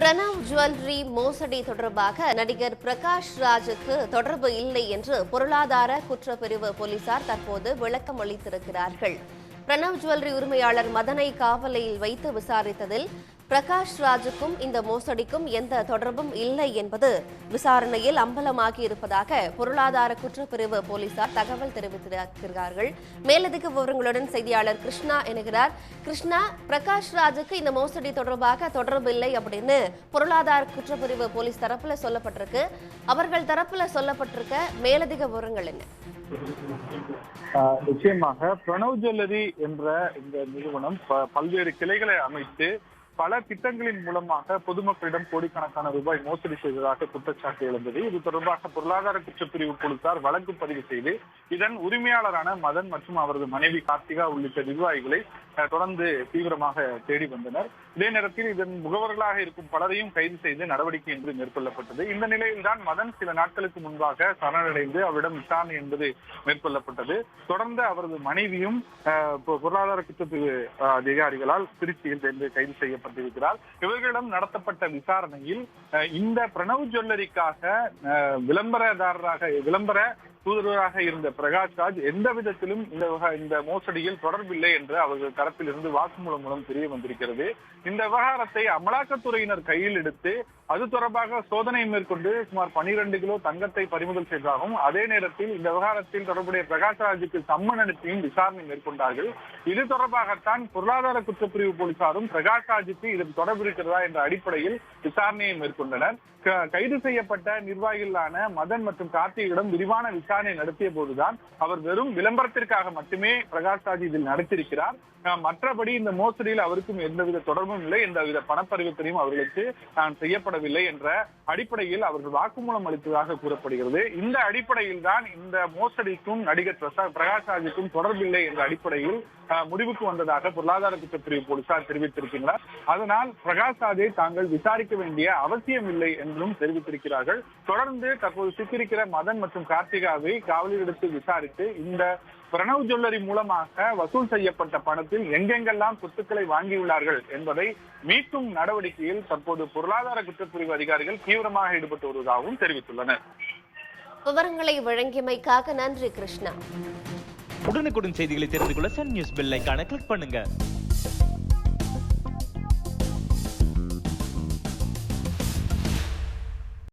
Pranav jewellery மோசடி தொடர்பாக நடிகர் பிரகாஷ் ராஜுக்கு தொடர்பு இல்லை என்று பொருளாதார குற்றப்பிரிவு போலீசார் தற்போது விளக்கம் அளித்திருக்கிறார்கள். பிரணவ் ஜுவல்லரி உரிமையாளர் மதனை காவலையில் வைத்து விசாரித்ததில் பிரகாஷ் ராஜுக்கும் இந்த மோசடிக்கும் எந்த தொடர்பும் இல்லை என்பது விசாரணையில் அம்பலமாகி இருப்பதாக பொருளாதார குற்றப்பிரிவு போலீசார் தகவல் தெரிவித்திருக்கிறார்கள். மேலதிக விவரங்களுடன் செய்தியாளர் கிருஷ்ணா என்கிறார் கிருஷ்ணா பிரகாஷ் ராஜுக்கு இந்த மோசடி தொடர்பாக தொடர்பு இல்லை அப்படின்னு பொருளாதார குற்றப்பிரிவு போலீஸ் தரப்புல சொல்லப்பட்டிருக்கு. அவர்கள் தரப்புல சொல்லப்பட்டிருக்க மேலதிக விவரங்கள் என்ன? நிச்சயமாக பிரணவ் ஜுவல்லரி என்ற இந்த நிறுவனம் பல்வேறு கிளைகளை அமைத்து பல திட்டங்களின் மூலமாக பொதுமக்களிடம் கோடிக்கணக்கான ரூபாய் மோசடி செய்ததாக குற்றச்சாட்டு எழுந்தது. இது தொடர்பாக பொருளாதார குற்றப்பிரிவு போலீசார் வழக்கு பதிவு செய்து இதன் உரிமையாளரான மதன் மற்றும் அவரது மனைவி கார்த்திகா உள்ளிட்ட நிர்வாகிகளை தொடர்ந்து தீவிரமாக தேடி வந்தனர். இதே நேரத்தில் இதன் முகவர்களாக இருக்கும் பலரையும் கைது செய்து நடவடிக்கை என்று மேற்கொள்ளப்பட்டது. இந்த நிலையில்தான் மதன் சில நாட்களுக்கு முன்பாக சரணடைந்து அவரிடம் விசாரணை என்பது மேற்கொள்ளப்பட்டது. தொடர்ந்து அவரது மனைவியும் ஆஹ், பொருளாதார குற்றப்பிரிவு அதிகாரிகளால் திருச்சியில் இருந்து கைது செய்யப்பட்டிருக்கிறார். இவர்களிடம் நடத்தப்பட்ட விசாரணையில் இந்த பிரணவ் ஜுவல்லரிக்காக விளம்பரதாரராக விளம்பர தூதராக இருந்த பிரகாஷ் ராஜ் எந்த விதத்திலும் இந்த இந்த மோசடியில் தொடர்பில்லை என்று அவர்கள் தரப்பிலிருந்து வாக்குமூலம் மூலம் தெரிய வந்திருக்கிறது. இந்த விவகாரத்தை அமலாக்கத்துறையினர் கையில் எடுத்து அது தொடர்பாக சோதனை மேற்கொண்டு சுமார் 12 கிலோ தங்கத்தை பறிமுதல் செய்ததாகவும் அதே நேரத்தில் இந்த விவகாரத்தில் தொடர்புடைய பிரகாஷ் ராஜுக்கு சம்மன் அனுப்பியும் விசாரணை மேற்கொண்டார்கள். இது தொடர்பாகத்தான் பொருளாதார குற்றப்பிரிவு போலீசாரும் பிரகாஷ் ராஜுக்கு இதன் தொடர்பு இருக்கிறதா என்ற அடிப்படையில் விசாரணையை மேற்கொண்டனர். கைது செய்யப்பட்ட நிர்வாகிகளான மதன் மற்றும் கார்த்திகிடம் விரிவான விசாரணை நடத்திய போதுதான் அவர் வெறும் விளம்பரத்திற்காக மட்டுமே பிரகாஷ் ராஜ் இதில் நடத்தியிருக்கிறார். மற்றபடி இந்த மோசடியில் அவருக்கும் எந்தவித தொடர்பும் இல்லை. எந்தவித பணப்பரிவர்த்தனையும் அவர்களுக்கு நான் செய்யப்படவில்லை என்ற அடிப்படையில் அவர்கள் வாக்குமூலம் அளித்ததாக கூறப்படுகிறது. இந்த அடிப்படையில் தான் இந்த மோசடிக்கும் நடிகர் பிரசா- பிரகாஷ் ராஜுக்கும் தொடர்பில்லை என்ற அடிப்படையில் முடிவுக்கு வந்ததாக பொருளாதார குற்றப்பிரிவு போலீசார் தெரிவித்திருக்கின்றனர். அதனால் பிரகாஷ் ராஜை தாங்கள் விசாரிக்க வேண்டிய அவசியம் இல்லை என்றும் தெரிவித்திருக்கிறார்கள். தொடர்ந்து தற்போது சிக்கியிருக்கிற மதன் மற்றும் கார்த்திகா காவலில் எடுத்து விசாரித்து இந்த பிரணவ் ஜுவல்லரி மூலமாக வசூல் செய்யப்பட்ட பணத்தில் எங்கெங்கெல்லாம் சொத்துக்களை வாங்கியுள்ளார்கள் என்பதை மீட்கும் நடவடிக்கையில் தற்போது பொருளாதார குற்றப்பிரிவு அதிகாரிகள் தீவிரமாக ஈடுபட்டு வருவதாகவும் தெரிவித்துள்ளனர். விவரங்களை வழங்கியமைக்காக நன்றி கிருஷ்ணா. உடனுக்குடன் செய்திகளை தெரிந்து கொள்ள சன் நியூஸ் பெல் கிளிக் பண்ணுங்க.